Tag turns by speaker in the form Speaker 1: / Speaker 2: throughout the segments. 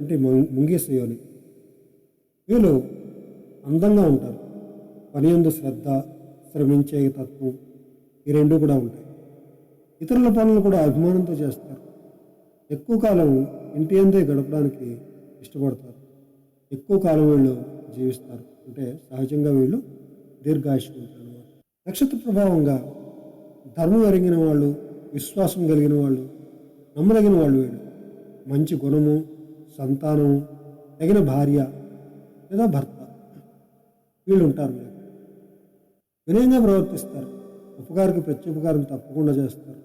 Speaker 1: అంటే ము- యోని. వీళ్ళు అందంగా ఉంటారు. పని అందు శ్రద్ధ శ్రమించే తత్వం ఈ రెండు కూడా ఉంటాయి. ఇతరుల పనులు కూడా అభిమానంతో చేస్తారు. ఎక్కువ కాలం ఇంటి అందే గడపడానికి ఇష్టపడతారు. ఎక్కువ కాలం వీళ్ళు జీవిస్తారు. అంటే సహజంగా వీళ్ళు దీర్ఘాయుష్కుంటారు. అన్నమాట నక్షత్ర ప్రభావంగా ధర్మం ఎరిగిన వాళ్ళు విశ్వాసం కలిగిన వాళ్ళు నమ్మదగిన వాళ్ళు వీళ్ళు. మంచి గుణము సంతానం తగిన భార్య లేదా భర్త. వీళ్ళు ఉంటారు వీళ్ళు వినయంగా ప్రవర్తిస్తారు. ఉపకారికి ప్రత్యుపకారం తప్పకుండా చేస్తారు.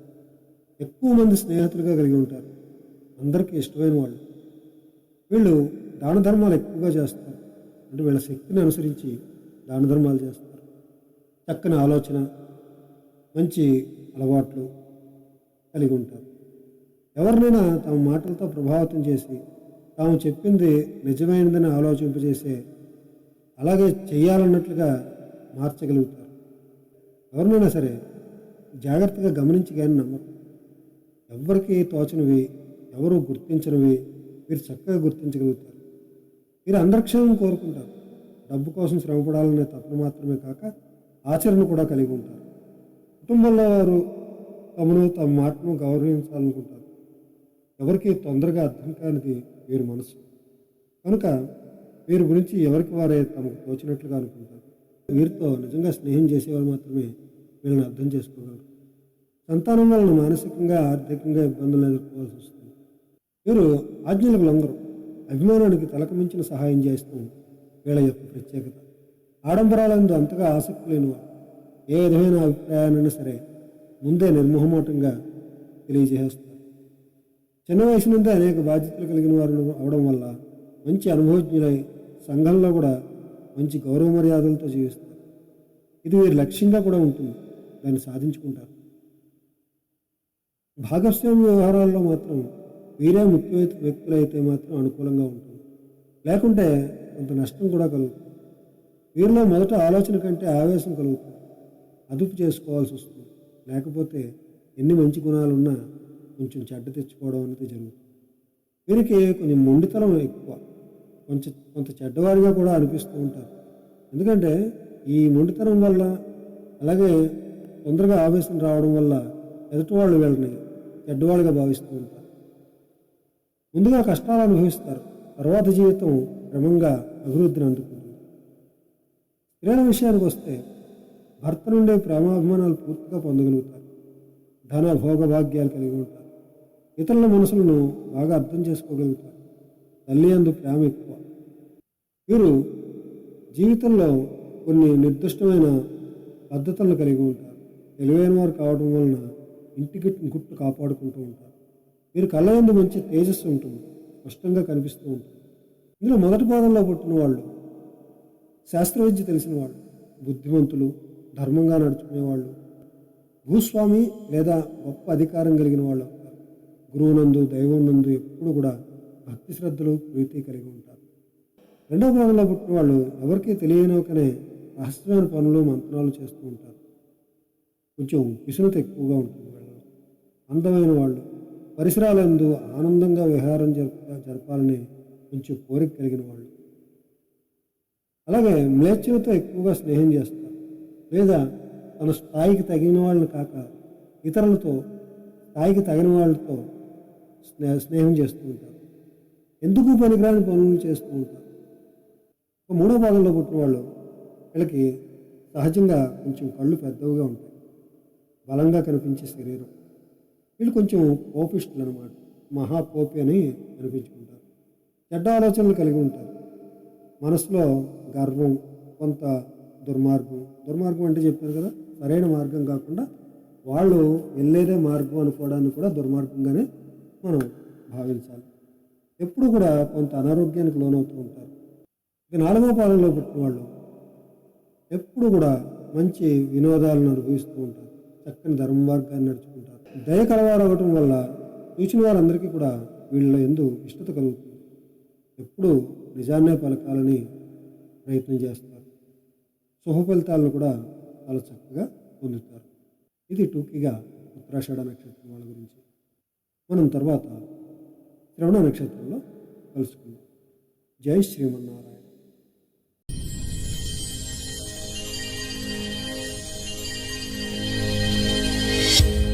Speaker 1: ఎక్కువ మంది స్నేహితులుగా కలిగి ఉంటారు. అందరికీ ఇష్టమైన వాళ్ళు. వీళ్ళు దాన ధర్మాలు ఎక్కువగా చేస్తారు. అంటే వీళ్ళ శక్తిని అనుసరించి దాన ధర్మాలు చేస్తారు. చక్కని ఆలోచన మంచి అలవాట్లు కలిగి ఉంటారు. ఎవరినైనా తమ మాటలతో ప్రభావితం చేసి తాము చెప్పింది నిజమైనదని ఆలోచింపజేసే అలాగే చేయాలన్నట్లుగా మార్చగలుగుతారు. ఎవరినైనా సరే జాగ్రత్తగా గమనించి కానీ నమ్మరు. ఎవరికి తోచనివి ఎవరు గుర్తించనివి మీరు చక్కగా గుర్తించగలుగుతారు. మీరు అందరిక్షేమం కోరుకుంటారు. డబ్బు కోసం శ్రమపడాలనే తపన మాత్రమే కాక ఆచరణ కూడా కలిగి ఉంటారు. కుటుంబంలో వారు తమను తమ మాటను గౌరవించాలనుకుంటారు. ఎవరికి తొందరగా అర్థం కానిది వీరి మనసు. కనుక వీరి గురించి ఎవరికి వారే తమకు తోచినట్లుగా అనుకుంటారు. వీరితో నిజంగా స్నేహం చేసేవారు మాత్రమే వీళ్ళని అర్థం చేసుకోగలరు. సంతానం వలన మానసికంగా ఆర్థికంగా ఇబ్బందులు ఎదుర్కోవాల్సి వస్తుంది. వీరు ఆజ్ఞలకు లొంగరు. అభిమానానికి తలకమించిన సహాయం చేస్తాం వీళ్ళ యొక్క ప్రత్యేకత. ఆడంబరాలందు అంతగా ఆసక్తి లేనివారు. ఏ విధమైన అభిప్రాయాన్ని సరే ముందే నిర్మోహమాటంగా తెలియజేస్తారు చిన్న వయసు నుండి అనేక బాధ్యతలు కలిగిన వారు అవడం వల్ల మంచి అనుభవజ్ఞులై సంఘంలో కూడా మంచి గౌరవ మర్యాదలతో జీవిస్తారు. ఇది వీరి లక్ష్యంగా కూడా ఉంటుంది. దాన్ని సాధించుకుంటారు. భాగస్వామ్య వ్యవహారాల్లో మాత్రం వీరే ముఖ్య వ్యక్తులైతే మాత్రం అనుకూలంగా ఉంటుంది. లేకుంటే కొంత నష్టం కూడా కలుగుతుంది. వీరిలో మొదట ఆలోచన కంటే ఆవేశం కలుగుతుంది. అదుపు చేసుకోవాల్సి వస్తుంది. లేకపోతే ఎన్ని మంచి గుణాలున్నా కొంచెం చెడ్డ తెచ్చుకోవడం అనేది జరుగుతుంది. వీరికి కొంచెం మొండితనం ఎక్కువ. కొంచెం కొంత చెడ్డవాడిగా కూడా అనిపిస్తూ ఉంటారు. ఎందుకంటే ఈ మొండితనం వల్ల అలాగే తొందరగా ఆవేశం రావడం వల్ల ఎదుటివాళ్ళు వీళ్ళని చెడ్డవాళ్ళుగా భావిస్తూ ఉంటారు. ముందుగా కష్టాలు అనుభవిస్తారు. తర్వాత జీవితం క్రమంగా అభివృద్ధిని అందుకుంటుంది. స్త్రీల విషయానికి వస్తే భర్త నుండి ప్రేమాభిమానాలు పూర్తిగా పొందగలుగుతారు. ధన భోగభాగ్యాలు కలిగి ఉంటారు. ఇతరుల మనసులను బాగా అర్థం చేసుకోగలుగుతారు తల్లి అందు ప్రేమ ఎక్కువ. వీరు జీవితంలో కొన్ని నిర్దిష్టమైన పద్ధతులను కలిగి ఉంటారు. తెలివైన వారు కావడం వలన ఇంటికి గుట్టు కాపాడుకుంటూ ఉంటారు. వీరి కళ్ళ ఎందు మంచి తేజస్సు ఉంటుంది. స్పష్టంగా కనిపిస్తూ ఉంటుంది. ఇందులో మొదటి పాదంలో పుట్టిన వాళ్ళు శాస్త్రవిద్య తెలిసిన వాళ్ళు బుద్ధిమంతులు ధర్మంగా నడుచుకునే వాళ్ళు భూస్వామి లేదా గొప్ప అధికారం కలిగిన వాళ్ళు గురువునందు దైవం నందు ఎప్పుడు కూడా భక్తి శ్రద్ధలు ప్రీతి కలిగి ఉంటారు. రెండవ పాదంలో పుట్టిన వాళ్ళు ఎవరికీ తెలియనోకనే రహస్యమైన పనులు మంత్రాలు చేస్తూ ఉంటారు. కొంచెం విసునత ఎక్కువగా ఉంటుంది వాళ్ళు అందమైన వాళ్ళు పరిసరాలందు ఆనందంగా విహారం జరప జరపాలని కొంచెం కోరిక కలిగిన వాళ్ళు. అలాగే మ్లేచ్చులతో ఎక్కువగా స్నేహం చేస్తారు. లేదా తన స్థాయికి తగిన వాళ్ళని కాక ఇతరులతో స్థాయికి తగిన వాళ్ళతో స్నే స్నేహం చేస్తూ ఉంటారు. ఎందుకు పనికిరాని పనులు చేస్తూ ఉంటారు? ఒక మూడో భాగంలో పుట్టిన వాళ్ళు వీళ్ళకి సహజంగా కొంచెం కళ్ళు పెద్దవిగా ఉంటాయి. బలంగా కనిపించే శరీరం. వీళ్ళు కొంచెం కోపిష్టులు అనమాట మహాకోపి అని అనిపించుకుంటారు చెడ్డ ఆలోచనలు కలిగి ఉంటారు. మనసులో గర్వం కొంత దుర్మార్గం. దుర్మార్గం అంటే చెప్పారు కదా సరైన మార్గం కాకుండా వాళ్ళు వెళ్ళేదే మార్గం అనుకోవడానికి కూడా దుర్మార్గంగానే మనం భావించాలి. ఎప్పుడు కూడా కొంత అనారోగ్యానికి లోనవుతూ ఉంటారు. ఇక నాలుగో పాలనలో పుట్టిన వాళ్ళు ఎప్పుడు కూడా మంచి వినోదాలను అనుభవిస్తూ ఉంటారు. చక్కని ధర్మ మార్గాన్ని నడుచుకుంటారు. దయ కలవారు అవ్వటం వల్ల చూసిన వారందరికీ కూడా వీళ్ళ ఎందు ఇష్టత కలుగుతుంది. ఎప్పుడు నిజాన్నే పలకాలని ప్రయత్నం చేస్తారు. శుభ ఫలితాలను కూడా చాలా చక్కగా పొందుతారు. ఇది టూకీగా ఉత్తరాషాఢ నక్షత్రం వాళ్ళ గురించి. మనం తర్వాత శ్రవణ నక్షత్రంలో కలుసుకుందాం. జై శ్రీమన్నారాయణ.